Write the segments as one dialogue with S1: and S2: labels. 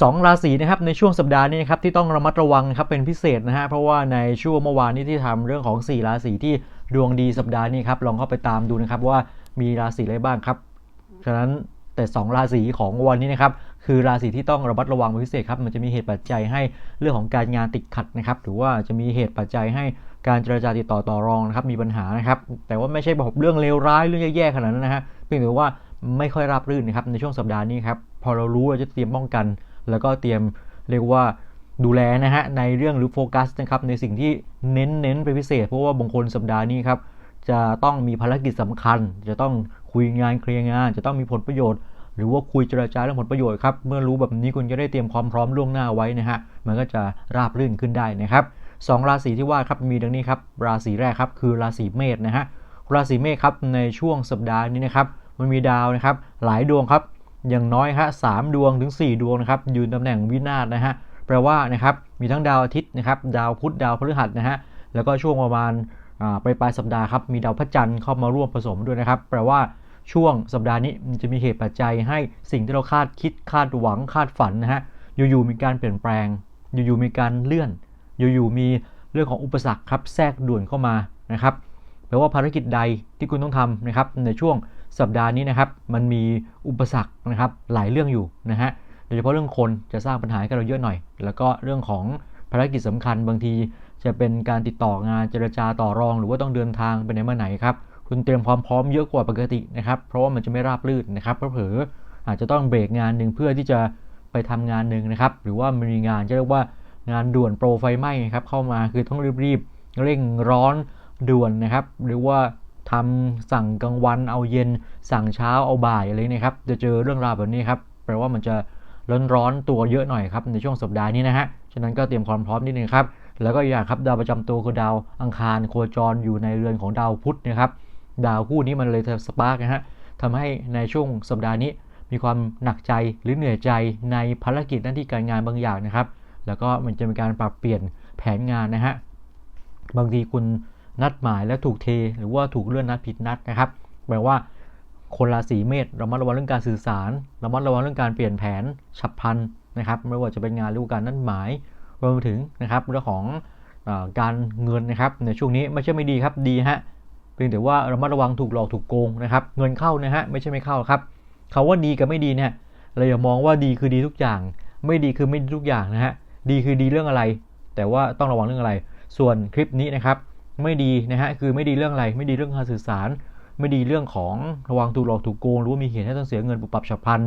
S1: 2 ราศีนะครับในช่วงสัปดาห์นี้นะครับที่ต้องระมัดระวังครับเป็นพิเศษนะฮะเพราะว่าในช่วงเมื่อวานนี้ที่ทำเรื่องของ 4 ราศีที่ดวงดีสัปดาห์นี้ครับลองเข้าไปตามดูนะครับว่ามีราศีอะไรบ้างครับฉะนั้นแต่ 2 ราศีของวันนี้นะครับคือราศีที่ต้องระมัดระวังเป็นพิเศษครับมันจะมีเหตุปัจจัยให้เรื่องของการงานติดขัดนะครับหรือว่าจะมีเหตุปัจจัยให้การเจรจาติดต่อต่อรองนะครับมีปัญหานะครับแต่ว่าไม่ใช่แบบเรื่องเลวร้ายเรื่องแย่ๆขนาดนั้นนะฮะเพียงแต่ว่าไม่ค่อยราบรื่นนะครับในช่วงสัปดาห์นี้ครับพอเรารู้เราจะเตรียมป้องกัน แล้วก็เตรียมเรียกว่าดูแลนะฮะในเรื่องหรือโฟกัสนะครับในสิ่งที่เน้นเน้นไปพิเศษ เพราะว่าบางคนสัปดาห์นี้ครับจะต้องมีภารกิจสำคัญ จะต้องคุยงานเคลียร์งาน จะต้องมีผลประโยชน์ หรือว่าคุยเจรจาเรื่องผลประโยชน์ครับเมื่อรู้แบบนี้คุณจะได้เตรียมความพร้อมล่วงหน้าไว้นะฮะมันก็จะราบรื่นขึ้นได้นะครับสองราศีที่ว่าครับมีดังนี้ครับราศีแรกครับคือราศีเมษนะฮะราศีเมษครับในช่วงสัปดาห์นี้นะครับมันมีดาวนะครับหลายดวงครับ อย่างน้อยฮะสามดวงถึง 4 ดวงนะครับยืนตำแหน่งวินาศนะฮะแปลว่านะครับมีทั้งดาวอาทิตย์นะครับดาวพุธดาวพฤหัสนะฮะแล้วก็ช่วงประมาณปลายปลายสัปดาห์ครับมีดาวพระจันทร์เข้ามาร่วมผสมด้วยนะครับ แปลว่าช่วงสัปดาห์นี้มันจะมีเหตุปัจจัยให้สิ่งที่เราคาดคิดคาดหวังคาดฝันนะฮะอยู่ๆมีการเปลี่ยนแปลง อยู่ๆมีการเลื่อน อยู่ๆมีเรื่องของอุปสรรคครับแทรกด่วนเข้ามานะครับแปลว่าภารกิจใดที่คุณต้องทำนะครับในช่วงสัปดาห์นี้นะครับมันมีอุปสรรคนะครับหลายเรื่องอยู่นะฮะโดยเฉพาะเรื่องคนจะสร้างปัญหาให้เราเยอะหน่อย แล้วก็เรื่องของภารกิจสำคัญบางทีจะเป็นการติดต่องานเจรจาต่อรอง หรือว่าต้องเดินทางไปไหนมาไหนครับคุณเตรียมความพร้อมเยอะกว่าปกตินะครับเพราะว่ามันจะไม่ราบรื่นนะครับเพราะเผลออาจจะต้องเบรกงานหนึ่งเพื่อที่จะไปทำงานหนึ่งนะครับหรือว่ามีงานจะเรียกว่างานด่วนโปรไฟไหม้ครับเข้ามาคือต้องรีบๆเร่งร้อนด่วนนะครับหรือว่า ทำสั่งกลางวันเอาเย็น สั่งเช้าเอาบ่ายอะไรนะครับ จะเจอเรื่องราวแบบนี้ครับแปลว่ามันจะร้อนร้อนตัวเยอะหน่อยครับในช่วงสัปดาห์นี้นะฮะฉะนั้นก็เตรียมความพร้อมนิดนึงครับแล้วก็อย่างครับดาวประจำตัวคือดาวอังคารโคจรอยู่ในเรือนของดาวพุธนะครับดาวคู่นี้มันเลยสปาร์กนะฮะทำให้ในช่วงสัปดาห์นี้มีความหนักใจหรือเหนื่อยใจในภารกิจหน้าที่การงานบางอย่างนะครับ แล้วก็มันจะมีการปรับเปลี่ยนแผนงานนะฮะบางทีคุณ นัดหมายและถูกเท หรือว่าถูกเลื่อนนัดผิดนัดนะครับแปลว่าคนราศีเมษเรามาระวังเรื่องการสื่อสารเรามาระวังเรื่องการเปลี่ยนแผนฉับพลันนะครับไม่ว่าจะเป็นงานหรือการนัดหมายรวมไปถึงนะครับเรื่องของอการเงินนะครับในช่วงนี้ไม่ใช่ไม่ดีครับดีฮะเพียงแต่ว่าเรามาระวังถูกหลอกถูกโกงนะครับเงินเข้านะฮะไม่ใช่ไม่เข้าครับเขาว่าดีกับไม่ดีเนี่ยเราอย่ามองว่าดีคือดีทุกอย่าง ไม่ดีคือไม่ดีทุกอย่างนะฮะดีคือดีเรื่องอะไร แต่ว่าต้องระวังเรื่องอะไร ส่วนคลิปนี้นะครับ ไม่ดีนะฮะคือไม่ดีเรื่องอะไร ไม่ดีเรื่องการสื่อสาร ไม่ดีเรื่องของระวังถูกหลอกถูกโกงหรือว่ามีเหตุให้ต้องเสียเงินปุบปับฉับพลัน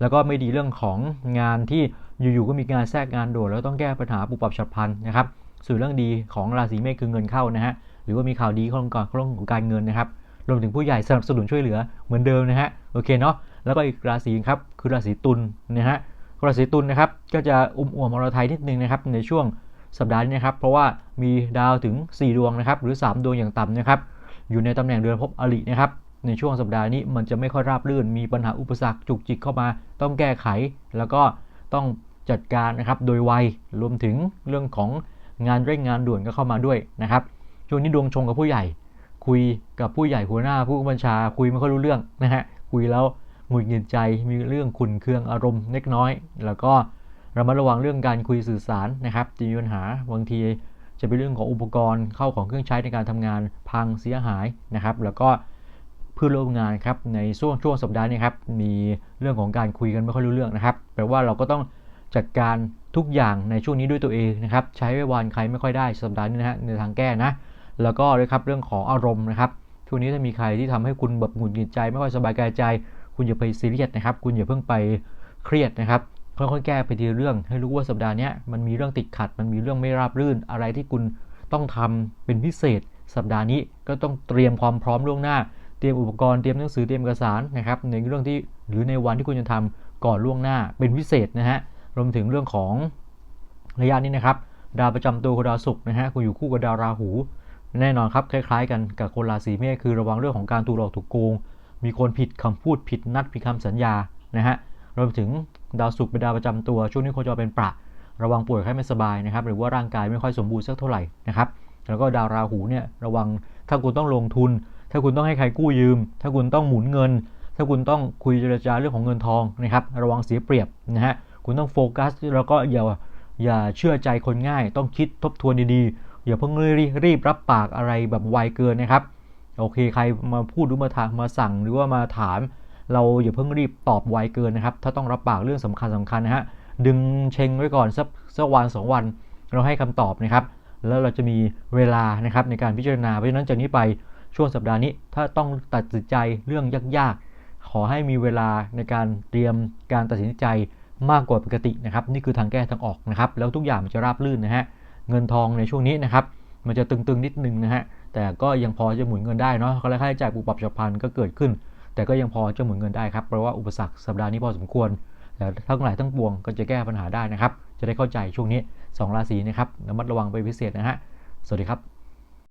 S1: แล้วก็ไม่ดีเรื่องของงานที่อยู่ๆก็มีการแทรกงานโดดแล้วต้องแก้ปัญหาปุบปับฉับพลันนะครับส่วนเรื่องดีของราศีเมษคือเงินเข้านะฮะหรือว่ามีข่าวดีของก่อนเรื่องของการเงินนะครับรวมถึงผู้ใหญ่สนับสนุนช่วยเหลือเหมือนเดิมนะฮะโอเคเนาะแล้วก็อีกราศีครับคือราศีตุลนะฮะราศีตุลนะครับก็จะอุ้มอ่วมอรไทยนิดนึงนะครับในช่วง สัปดาห์นี้นะครับ เพราะว่ามีดาวถึง 4 ดวงนะครับ หรือ 3 ดวงอย่างต่ำนะครับ อยู่ในตำแหน่งเดือนพบอรินะครับ ในช่วงสัปดาห์นี้มันจะไม่ค่อยราบรื่น มีปัญหาอุปสรรคจุกจิกเข้ามา ต้องแก้ไข แล้วก็ต้องจัดการนะครับ โดยไว รวมถึงเรื่องของงานเร่งงานด่วนก็เข้ามาด้วยนะครับ ช่วงนี้ดวงชงกับผู้ใหญ่ คุยกับผู้ใหญ่หัวหน้าผู้บัญชา คุยไม่ค่อยรู้เรื่องนะฮะ คุยแล้วหงุดหงิดใจ มีเรื่องขุนเคืองอารมณ์เล็กน้อย แล้วก็ เรามาระวังเรื่องการคุยสื่อสารนะครับจะมีปัญหาบางทีจะเป็นเรื่องของอุปกรณ์เข้าของเครื่องใช้ในการทำงานพังเสียหายนะครับ แล้วก็เพื่อร่วมงานครับในช่วงช่วงสัปดาห์นี้ครับมีเรื่องของการคุยกันไม่ค่อยรู้เรื่องนะครับแปลว่าเราก็ต้องจัดการทุกอย่างในช่วงนี้ด้วยตัวเองนะครับใช้ไว้วานใครไม่ค่อยได้สัปดาห์นี้นะฮะในทางแก้นะแล้วก็ด้วยครับเรื่องของอารมณ์นะครับช่วงนี้ถ้ามีใครที่ทำให้คุณแบบหงุดหงิดใจ ไม่ค่อยสบายกายใจ คุณอย่าไปซีเรียสนะครับ คุณอย่าเพิ่งไปเครียดนะครับ ค่อยๆแก้ไปทีเรื่อง ให้รู้ว่าสัปดาห์นี้มันมีเรื่องติดขัด มันมีเรื่องไม่ราบรื่น อะไรที่คุณต้องทำเป็นพิเศษ สัปดาห์นี้ก็ต้องเตรียมความพร้อมล่วงหน้า เตรียมอุปกรณ์ เตรียมหนังสือ เตรียมเอกสารนะครับ ในเรื่องที่หรือในวันที่คุณจะทำก่อนล่วงหน้า เป็นพิเศษนะฮะ รวมถึงเรื่องของระยะนี้นะครับ ดาวประจำตัวคือดาวศุกร์นะฮะ คุณอยู่คู่กับดาวราหู แน่นอนครับ คล้ายๆ กันกับคนราศีเมษคือระวังเรื่องของการถูกหลอกถูกโกง มีคนผิดคำพูดผิดนัดผิดคำสัญญา นะฮะ รวมถึงดาวศุกร์เป็นดาวประจำตัว ช่วงนี้โคจรเป็นประระวังป่วยไข้ไม่สบายนะครับ หรือว่าร่างกายไม่ค่อยสมบูรณ์สักเท่าไหร่นะครับ แล้วก็ดาวราหูเนี่ยระวังถ้าคุณต้องลงทุน ถ้าคุณต้องให้ใครกู้ยืม ถ้าคุณต้องหมุนเงิน ถ้าคุณต้องคุยเจรจาเรื่องของเงินทองนะครับ ระวังเสียเปรียบนะฮะ คุณต้องโฟกัสแล้วก็อย่าอย่าเชื่อใจคนง่าย ต้องคิดทบทวนดีๆ อย่าเพิ่งรีบรีบรับปากอะไรแบบไวเกินนะครับ โอเค ใครมาพูดหรือมาถามมาสั่งหรือว่ามาถาม เราอย่าเพิ่งรีบตอบไวเกินนะครับ ถ้าต้องรับปากเรื่องสำคัญสำคัญนะฮะ ดึงเชงไว้ก่อนสักสักวันสองวัน เราให้คำตอบนะครับ แล้วเราจะมีเวลานะครับในการพิจารณา เพราะฉะนั้นจากนี้ไปช่วงสัปดาห์นี้ ถ้าต้องตัดสินใจเรื่องยากๆ ขอให้มีเวลาในการเตรียมการตัดสินใจมากกว่าปกตินะครับ นี่คือทางแก้ทางออกนะครับ แล้วทุกอย่างมันจะราบรื่นนะฮะ เงินทองในช่วงนี้นะครับ มันจะตึงๆนิดนึงนะฮะ แต่ก็ยังพอจะหมุนเงินได้เนาะค่าใช้จ่ายปูปรับฉับพลันก็เกิดขึ้น แต่ก็ยังพอจะหมุนเงินได้ครับ เพราะว่าอุปสรรคสัปดาห์นี้พอสมควร แต่ทั้งหลายทั้งปวงก็จะแก้ปัญหาได้นะครับ จะได้เข้าใจช่วงนี้ 2 ราศีนะครับระมัดระวังไปพิเศษนะฮะ สวัสดีครับ